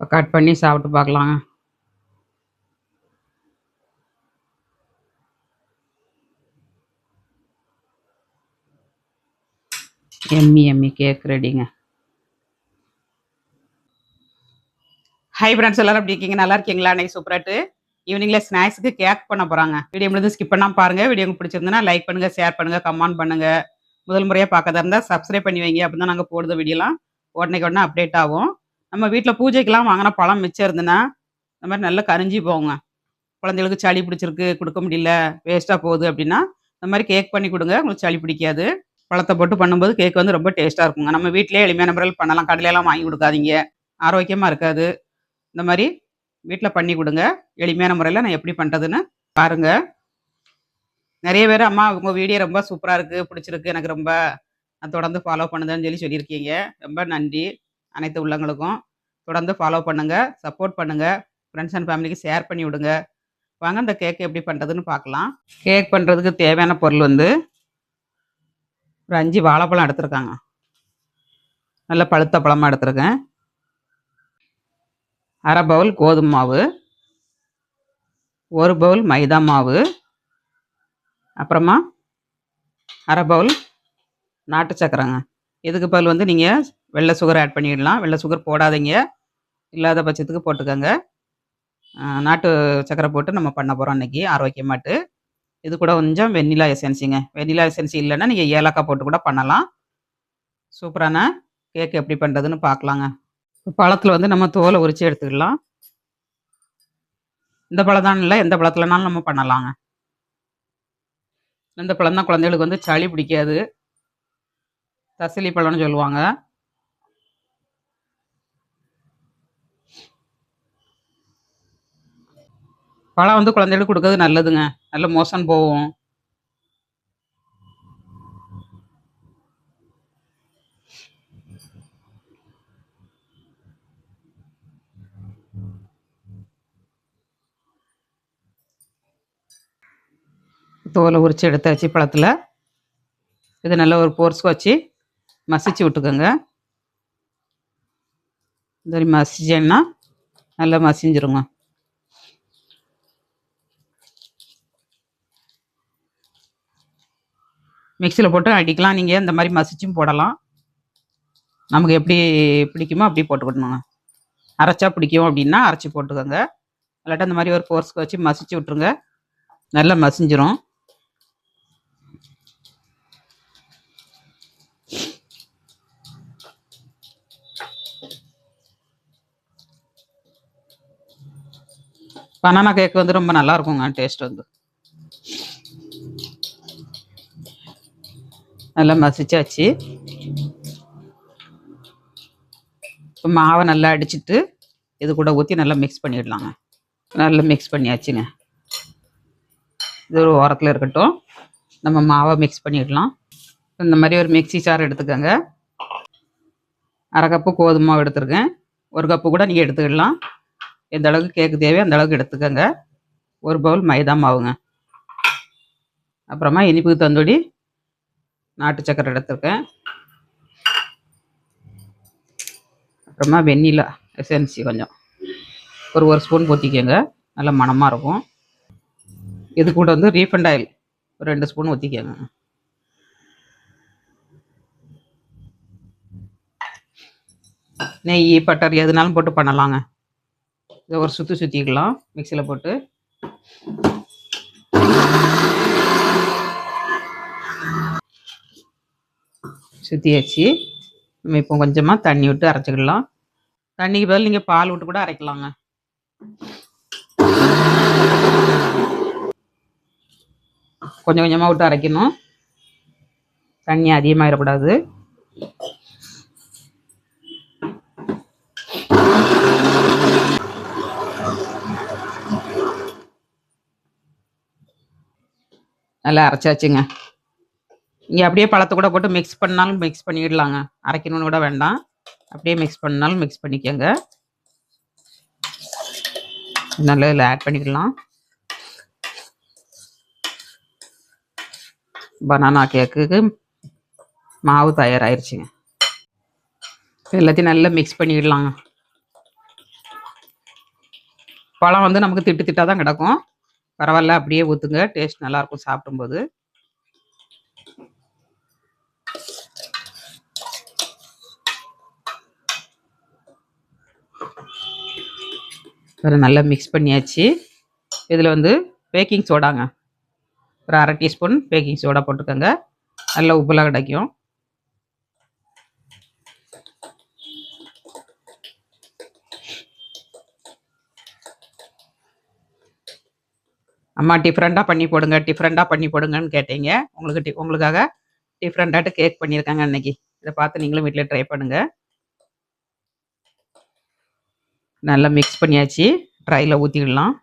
இப்போ கட் பண்ணி சாப்பிட்டு பார்க்கலாங்க. எம்மி எம்மி கேக் ரெடிங்க ஹை ஃப்ரெண்ட்ஸ் எல்லாரும் எப்படி இருக்கீங்க? நல்லா இருக்கீங்களா? அன்னைக்கு சூப்பராட்டு ஈவினிங்ல ஸ்நாக்ஸுக்கு கேக் பண்ண போறாங்க. வீடியோ முடிஞ்சு ஸ்கிப் பண்ணாம பாருங்க. வீடியோ உங்களுக்கு பிடிச்சிருந்தனா லைக் பண்ணுங்க ஷேர் பண்ணுங்க கமெண்ட் பண்ணுங்க. முதல் முறையாக பார்க்கறதா இருந்தால் சப்ஸ்கிரைப் பண்ணி வைங்க. அப்படின்னா தான் நாங்கள் போடுற வீடியோலாம் உடனே உடனே அப்டேட் ஆகும். நம்ம வீட்டில் பூஜைக்கெல்லாம் வாங்கின பழம் மிச்சம் இருந்ததுன்னா இந்த மாதிரி நல்லா கரிஞ்சி போங்க குழந்தைகளுக்கு சளி பிடிச்சிருக்கு கொடுக்க முடியல வேஸ்ட்டாக போகுது அப்படின்னா இந்த மாதிரி கேக் பண்ணி கொடுங்க உங்களுக்கு சளி பிடிக்காது. பழத்தை போட்டு பண்ணும்போது கேக் வந்து ரொம்ப டேஸ்ட்டாக இருக்குங்க. நம்ம வீட்டிலே எளிமையான முறையில் பண்ணலாம். கடையிலலாம் வாங்கி கொடுக்காதீங்க. ஆரோக்கியமாக இருக்காது. இந்த மாதிரி வீட்டில் பண்ணி கொடுங்க. எளிமையான முறையில் நான் எப்படி பண்ணுறதுன்னு பாருங்கள் நிறைய பேர் அம்மா உங்கள் வீடியோ ரொம்ப சூப்பராக இருக்குது பிடிச்சிருக்கு எனக்கு ரொம்ப நான் தொடர்ந்து ஃபாலோ பண்ணுதேன்னு சொல்லி சொல்லியிருக்கீங்க. ரொம்ப நன்றி. அனைத்து உள்ளங்களுக்கும் தொடர்ந்து ஃபாலோ பண்ணுங்கள் சப்போர்ட் பண்ணுங்கள் ஃப்ரெண்ட்ஸ் அண்ட் ஃபேமிலிக்கு ஷேர் பண்ணி விடுங்க. வாங்க இந்த கேக் எப்படி பண்ணுறதுன்னு பார்க்கலாம். கேக் பண்ணுறதுக்கு தேவையான பொருள் வந்து ஒரு அஞ்சு வாழைப்பழம் எடுத்திருக்காங்க. நல்ல பழுத்த பழமாக எடுத்திருக்கேன். அரை பவுல் கோதுமை மாவு ஒரு பவுல் மைதா மாவு அப்புறமா அரை பவுல் நாட்டு சக்கரைங்க. இதுக்கு பதில் வந்து நீங்கள் வெள்ளை சுகர் ஆட் பண்ணிடலாம். வெள்ளை சுகர் போடாதீங்க. இல்லாத பட்சத்துக்கு போட்டுக்கோங்க. நாட்டு சக்கரை போட்டு நம்ம பண்ண போகிறோம் அன்றைக்கி ஆரோக்கியமாட்டு இது கூட கொஞ்சம் வெண்ணிலா எசன்ஸிங்க வெண்ணிலா எசன்ஸ் இல்லைன்னா நீங்கள் ஏலக்காய் போட்டு கூட பண்ணலாம். சூப்பரான கேக் எப்படி பண்ணுறதுன்னு பார்க்கலாங்க. பழத்தில் வந்து நம்ம தோலை உரித்து எடுத்துக்கலாம். இந்த பழம் தான் இல்லை எந்த பழத்துலனாலும் நம்ம பண்ணலாங்க. இந்த பழம் தான் குழந்தைகளுக்கு வந்து சளி பிடிக்காது. தசிலி பழம்னு சொல்லுவாங்க. பழம் வந்து குழந்தைகளுக்கு கொடுக்கறது நல்லதுங்க. நல்ல மோசம் போகும். தோலை உரித்து எடுத்தாச்சு பழத்தில். இது நல்ல ஒரு போர்ஸ் வச்சு மசிச்சு விட்டுக்கோங்க. இந்த மாதிரி மசிச்சேன்னா நல்லா மசிஞ்சிருங்க. மிக்சியில் போட்டு அடிக்கலாம். நீங்கள் இந்த மாதிரி மசிச்சும் போடலாம். நமக்கு எப்படி பிடிக்குமோ அப்படி போட்டுக்கணுங்க அரைச்சா பிடிக்கும் அப்படின்னா அரைச்சி போட்டுக்கோங்க. இல்லாட்டா இந்த மாதிரி ஒரு ஃபோர்ஸ்க்கு வச்சு மசிச்சு விட்ருங்க நல்லா மசிஞ்சிரும். பனானா கேக் வந்து ரொம்ப நல்லா இருக்குங்க டேஸ்ட் வந்து. நல்லா மசிச்சாச்சு. இப்போ மாவை நல்லா அடிச்சிட்டு இது கூட ஊற்றி நல்லா மிக்ஸ் பண்ணிடலாங்க. நல்லா மிக்ஸ் பண்ணியாச்சுங்க. இது ஒரு ஓரத்தில் இருக்கட்டும். நம்ம மாவை மிக்ஸ் பண்ணிடலாம். இந்த மாதிரி ஒரு மிக்ஸி சார் எடுத்துக்கோங்க. அரை கப்பு கோதுமை மாவு எடுத்துருக்கேன். ஒரு கப்பு கூட நீங்கள் எடுத்துக்கிடலாம் எந்த அளவுக்கு கேக்கு தேவையோ அந்த அளவுக்கு எடுத்துக்கோங்க. ஒரு பவுல் மைதா மாவுங்க. அப்புறமா இனிப்புக்கு தந்தோடி நாட்டு சக்கரை எடுத்திருக்கேன். அப்புறமா வெண்ணிலா எசன்சி கொஞ்சம். ஒரு ஒரு ஸ்பூன் ஊற்றிக்கோங்க நல்ல மணமாக இருக்கும். இது கூட வந்து ரீஃபண்ட் ஆயில் ஒரு ரெண்டு ஸ்பூன் ஊற்றிக்கோங்க நெய் பட்டர் எதுனாலும் போட்டு பண்ணலாங்க. இதை ஒரு சுற்றி சுற்றிக்கலாம் மிக்சியில் போட்டு. சுற்றியாச்சு நம்ம இப்போ கொஞ்சமாக தண்ணி விட்டு அரைச்சிக்கலாம். தண்ணிக்கு பதில் நீங்கள் பால் விட்டு கூட அரைக்கலாங்க. கொஞ்சம் கொஞ்சமாக விட்டு அரைக்கணும். தண்ணி அதிகமாகிடக்கூடாது நல்லா அரைச்சாச்சுங்க. நீங்கள் அப்படியே பழத்தை கூட போட்டு மிக்ஸ் பண்ணாலும் மிக்ஸ் பண்ணிடலாங்க. அரைக்கணும்னு கூட வேண்டாம். அப்படியே மிக்ஸ் பண்ணாலும் மிக்ஸ் பண்ணிக்கோங்க. நல்லா இதில் ஆட் பண்ணிக்கலாம். பனானா கேக்குக்கு மாவு தயாராகிருச்சுங்க எல்லாத்தையும் நல்லா மிக்ஸ் பண்ணிடலாங்க. பழம் வந்து நமக்கு திட்டு திட்டாக தான் கிடக்கும். பரவாயில்ல அப்படியே ஊற்றுங்க டேஸ்ட் நல்லாயிருக்கும் சாப்பிடும்போது. வேறு நல்லா மிக்ஸ் பண்ணியாச்சு. இதில் வந்து பேக்கிங் சோடாங்க. ஒரு அரை டீஸ்பூன் பேக்கிங் சோடா போட்டுக்கோங்க. நல்ல உப்புலாம் கிடைக்கும். அம்மா டிஃப்ரெண்ட்டாக பண்ணி போடுங்க டிஃப்ரெண்ட்டாக பண்ணி போடுங்கன்னு கேட்டீங்க. உங்களுக்கு டி உங்களுக்காக டிஃப்ரெண்ட்டாட்டு கேக் பண்ணியிருக்காங்க அன்னைக்கு. இதை பார்த்து நீங்களும் வீட்டில் ட்ரை பண்ணுங்கள் நல்லா மிக்ஸ் பண்ணியாச்சு. ட்ரையில் ஊற்றிடலாம்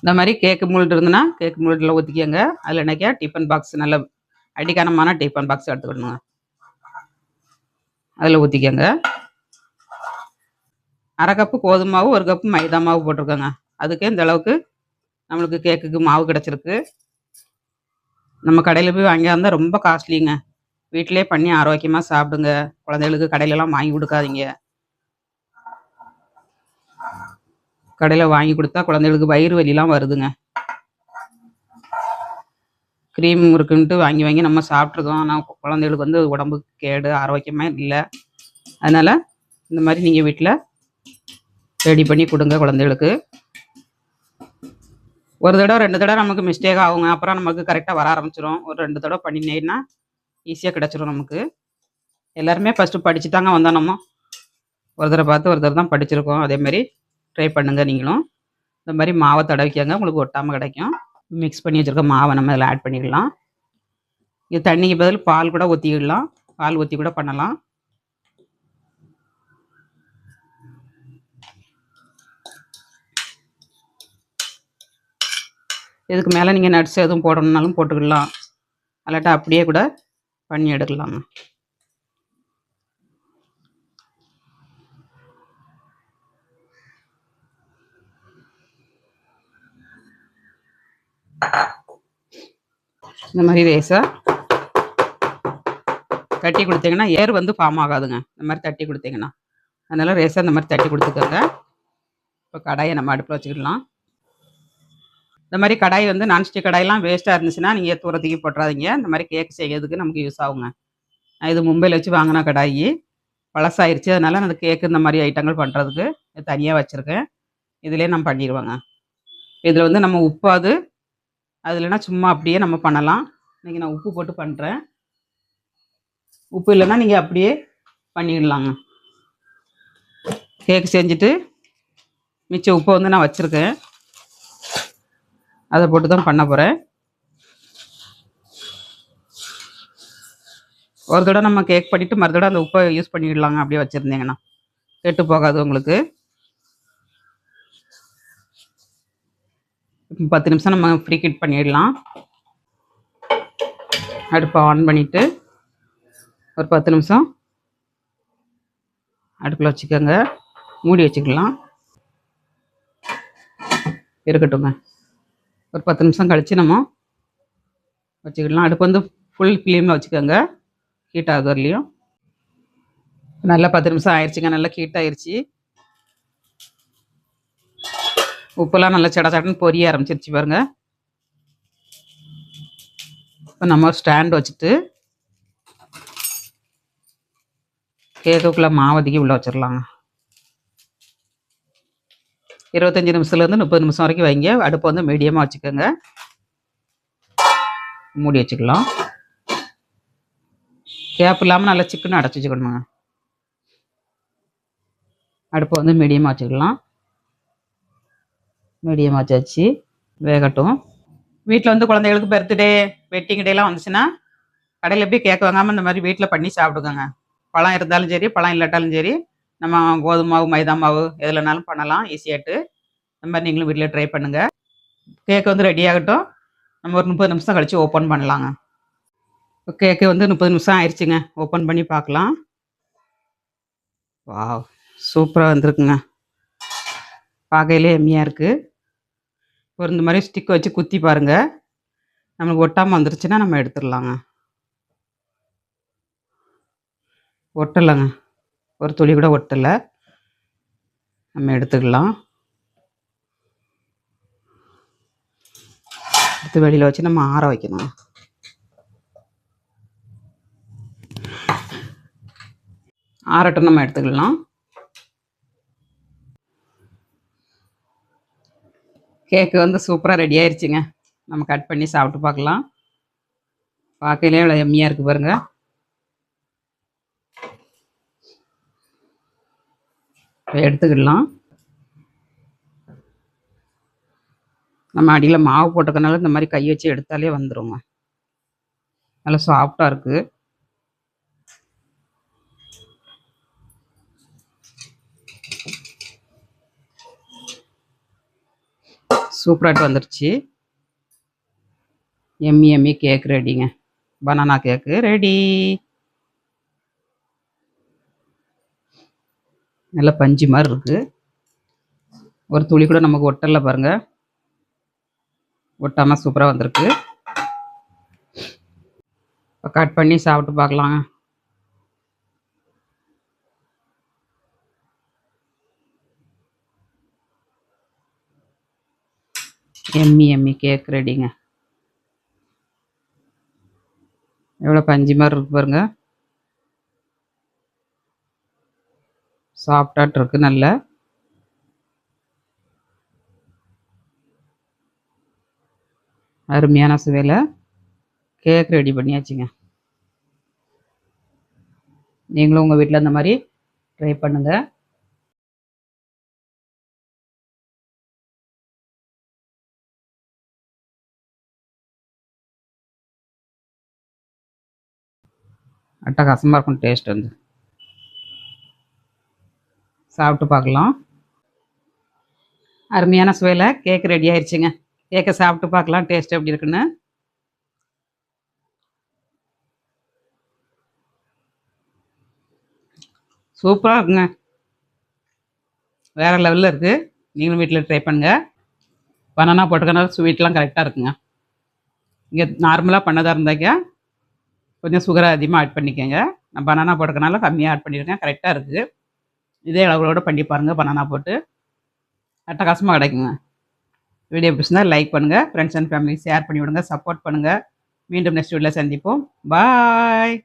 இந்த மாதிரி கேக்கு மூல்டு இருந்ததுன்னா கேக்கு மூல்டில் ஊற்றிக்கோங்க அதில் என்னைக்கா டிஃபன் பாக்ஸ் நல்ல அடிக்கனமான டிஃபன் பாக்ஸ் எடுத்துக்கணுங்க. அதில் ஊற்றிக்கோங்க அரை கப்பு கோதுமை மாவு ஒரு கப்பு மைதா மாவு போட்டிருக்கோங்க. அதுக்கே இந்த அளவுக்கு நம்மளுக்கு கேக்குக்கு மாவு கிடச்சிருக்கு. நம்ம கடையில் போய் வாங்கியா இருந்தால் ரொம்ப காஸ்ட்லிங்க வீட்டிலே பண்ணி ஆரோக்கியமாக சாப்பிடுங்க. குழந்தைகளுக்கு கடையிலலாம் வாங்கி கொடுக்காதீங்க. கடையில் வாங்கி கொடுத்தா குழந்தைகளுக்கு வயிறு வலிலாம் வருதுங்க. க்ரீம் இருக்குன்ட்டு வாங்கி வாங்கி நம்ம சாப்பிட்ருக்கோம் ஆனால் குழந்தைகளுக்கு வந்து உடம்புக்கு கேடு ஆரோக்கியமாக இல்லை. அதனால் இந்த மாதிரி நீங்கள் வீட்டில் ரெடி பண்ணி கொடுங்க குழந்தைகளுக்கு. ஒரு தடவை ரெண்டு தடவை நமக்கு மிஸ்டேக் ஆகுங்க. அப்புறம் நமக்கு கரெக்டாக வர ஆரம்பிச்சிடும் ஒரு ரெண்டு தடவை பண்ணினேன்னா ஈஸியாக கிடச்சிரும் நமக்கு. எல்லாருமே ஃபஸ்ட்டு படிச்சு தாங்க வந்தோம் நம்ம. ஒரு தடவை பார்த்து ஒரு தடவை தான் படிச்சிருக்கோம். அதேமாரி ட்ரை பண்ணுங்கள் நீங்களும். இந்த மாதிரி மாவை தடவிக்கங்க உங்களுக்கு ஒட்டாமல் கிடைக்கும். மிக்ஸ் பண்ணி வச்சுருக்க மாவை நம்ம இதில் ஆட் பண்ணிடலாம். இது தண்ணிக்கு பதில் பால் கூட ஊற்றிடலாம் பால் ஊற்றி கூட பண்ணலாம். இதுக்கு மேலே நீங்கள் நட்ஸ் எதுவும் போடணுன்னாலும் போட்டுக்கிடலாம் அல்லாட்டா அப்படியே கூட பண்ணி எடுக்கலாங்க. இந்த மாதிரி லேசாக தட்டி கொடுத்தீங்கன்னா ஏர் வந்து ஃபார்ம் ஆகாதுங்க. இந்த மாதிரி தட்டி கொடுத்தீங்கன்னா. அதனால் ரேஸாக இந்த மாதிரி தட்டி கொடுத்துக்கோங்க. இப்போ கடாயை நம்ம அடுப்பில் வச்சுக்கிடலாம். இந்த மாதிரி கடாய் வந்து நான்ஸ்டிக் கடாயெல்லாம் வேஸ்ட்டாக இருந்துச்சுன்னா நீங்கள் தூரத்துக்கு போட்டுறாதீங்க. இந்த மாதிரி கேக் செய்யறதுக்கு நமக்கு யூஸ் ஆகுங்க. நான் இது மும்பையில் வச்சு வாங்கின கடாயி. பழசாயிருச்சு. அதனால் அந்த கேக்கு இந்த மாதிரி ஐட்டங்கள் பண்ணுறதுக்கு தனியாக வச்சுருக்கேன். இதிலே நம்ம பண்ணிடுவோங்க. இதில் வந்து நம்ம உப்பாது அது இல்லைன்னா சும்மா அப்படியே நம்ம பண்ணலாம். இன்றைக்கி நான் உப்பு போட்டு பண்ணுறேன் உப்பு இல்லைன்னா நீங்கள் அப்படியே பண்ணிடலாங்க. கேக் செஞ்சுட்டு மிச்ச உப்பை வந்து நான் வச்சுருக்கேன். அதை போட்டு தான் பண்ண போகிறேன் ஒரு தடவை நம்ம கேக் பண்ணிவிட்டு மறுதடவை அந்த உப்பை யூஸ் பண்ணிடலாங்க. அப்படியே வச்சுருந்தீங்கன்னா. கெட்டு போகாது உங்களுக்கு. பத்து நிமிஷம் நம்ம ஃப்ரீ கிட் பண்ணிடலாம். அடுப்பை ஆன் பண்ணிவிட்டு ஒரு பத்து நிமிஷம் அடுப்பில் வச்சுக்கோங்க. மூடி வச்சுக்கலாம். இருக்கட்டுங்க ஒரு பத்து நிமிஷம் கழித்து நம்ம வச்சுக்கலாம். அடுப்பு வந்து ஃபுல் ஃப்ளேமில் வச்சுக்கோங்க. ஹீட் ஆகுது நல்லா பத்து நிமிஷம் ஆயிடுச்சுங்க நல்லா ஹீட் ஆயிடுச்சு உப்புலாம் நல்லா சட சடன்னு பொரிய ஆரம்பிச்சிருச்சு பாருங்க. இப்போ நம்ம ஒரு ஸ்டாண்ட் வச்சுட்டு கேக்குக்குள்ளே மாவதிக்கு உள்ளே வச்சிடலாங்க இருபத்தஞ்சி நிமிஷத்துலேருந்து முப்பது நிமிஷம் வரைக்கும் வைங்க. அடுப்பை வந்து மீடியமாக வச்சுக்கோங்க. மூடி வச்சுக்கலாம். கேப் இல்லாமல் நல்லா சிக்கன் அடைச்சி வச்சுக்கணுங்க. அடுப்பை வந்து மீடியமாக வச்சுக்கலாம். மீடியமாக வச்சாச்சு வேகட்டும். வீட்டில் வந்து குழந்தைகளுக்கு பர்த்டே வெட்டிங் டேலாம் வந்துச்சுன்னா கடையில் எப்படி கேட்க வாங்காமல் இந்த மாதிரி வீட்டில் பண்ணி சாப்பிடுங்க பழம் இருந்தாலும் சரி பழம் இல்லாட்டாலும் சரி நம்ம கோதுமை மாவு மைதா மாவு எதுலனாலும் பண்ணலாம் ஈஸியாட்டு இந்த மாதிரி நீங்களும் வீட்டில் ட்ரை பண்ணுங்கள் கேக்கு வந்து ரெடி ஆகட்டும். நம்ம ஒரு முப்பது நிமிஷம் கழித்து ஓப்பன் பண்ணலாங்க. கேக்கு வந்து முப்பது நிமிஷம் ஆயிடுச்சுங்க ஓப்பன் பண்ணி பார்க்கலாம். வாவ் சூப்பராக வந்திருக்குங்க. பார்க்கையிலே எம்மியாக இருக்குது ஒரு இந்த மாதிரி ஸ்டிக் வச்சு குத்தி பாருங்கள் நம்மளுக்கு ஒட்டாமல் வந்துருச்சுன்னா நம்ம எடுத்துடலாங்க. ஒட்டலைங்க. ஒரு துளி கூட ஒட்டலை. நம்ம எடுத்துக்கலாம். எடுத்து வெளியில் வச்சு நம்ம ஆற வைக்கணும் ஆறட்டும் நம்ம எடுத்துக்கலாம். கேக்கு வந்து சூப்பராக ரெடி ஆயிடுச்சுங்க நம்ம கட் பண்ணி சாப்பிட்டு பார்க்கலாம். பார்க்கலே இவ்வளோ எம்மியாக இருக்குது பாருங்க. எடுத்துக்கிடலாம். நம்ம அடியில் மாவு போட்டுக்கனால இந்த மாதிரி கை வச்சு எடுத்தாலே வந்துருங்க. நல்லா சாஃப்டாக இருக்குது சூப்பராகிட்டு வந்துருச்சு. Emmy Emmy cake ரெடிங்க. Banana cake ready. நல்ல பஞ்சு மாதிரி இருக்குது ஒரு துளி கூட நமக்கு ஒட்டல பாருங்க. ஒட்டாமல் சூப்பராக வந்திருக்கு. இப்போ கட் பண்ணி சாப்பிட்டு பார்க்கலாங்க. எம்மி எம்மி கேக் ரெடிங்க எவ்வளோ பஞ்சு மாதிரி இருக்கு பாருங்க. சாஃப்டாட் இருக்கு நல்ல. அருமையான சுவையில் கேக் ரெடி பண்ணியாச்சுங்க. நீங்களும் உங்கள் வீட்டில் இந்த மாதிரி ட்ரை பண்ணுங்கள் அட்டகாசமாக இருக்கும் டேஸ்ட் வந்து. சாப்பிட்டு பார்க்கலாம். அருமையான சுவையில் கேக் ரெடி ஆயிடுச்சுங்க கேக்கை சாப்பிட்டு பார்க்கலாம் டேஸ்ட் எப்படி இருக்குன்னு. சூப்பராக இருக்குங்க. வேறு லெவலில் இருக்குது நீங்களும் வீட்டில் ட்ரை பண்ணுங்கள் பனானா போட்டுக்கனால ஸ்வீட்லாம் கரெக்டாக இருக்குங்க. இங்கே நார்மலாக பண்ணதாக இருந்தாக்கா கொஞ்சம் சுகரை அதிகமாக ஆட் பண்ணிக்கோங்க. நான் பனானா போட்டுக்கனால கம்மியாக ஆட் பண்ணியிருக்கேன் கரெக்டாக இருக்குது இதே அளவுகளோட பண்ணி பாருங்கள் பனானா போட்டு. அட்டகாசமாக கிடைக்குங்க. வீடியோ பிடிச்சிருந்தா லைக் பண்ணுங்கள் ஃப்ரெண்ட்ஸ் அண்ட் ஃபேமிலி ஷேர் பண்ணி விடுங்க சப்போர்ட் பண்ணுங்கள் மீண்டும் நெக்ஸ்ட் வீடியோவில் சந்திப்போம். பாய்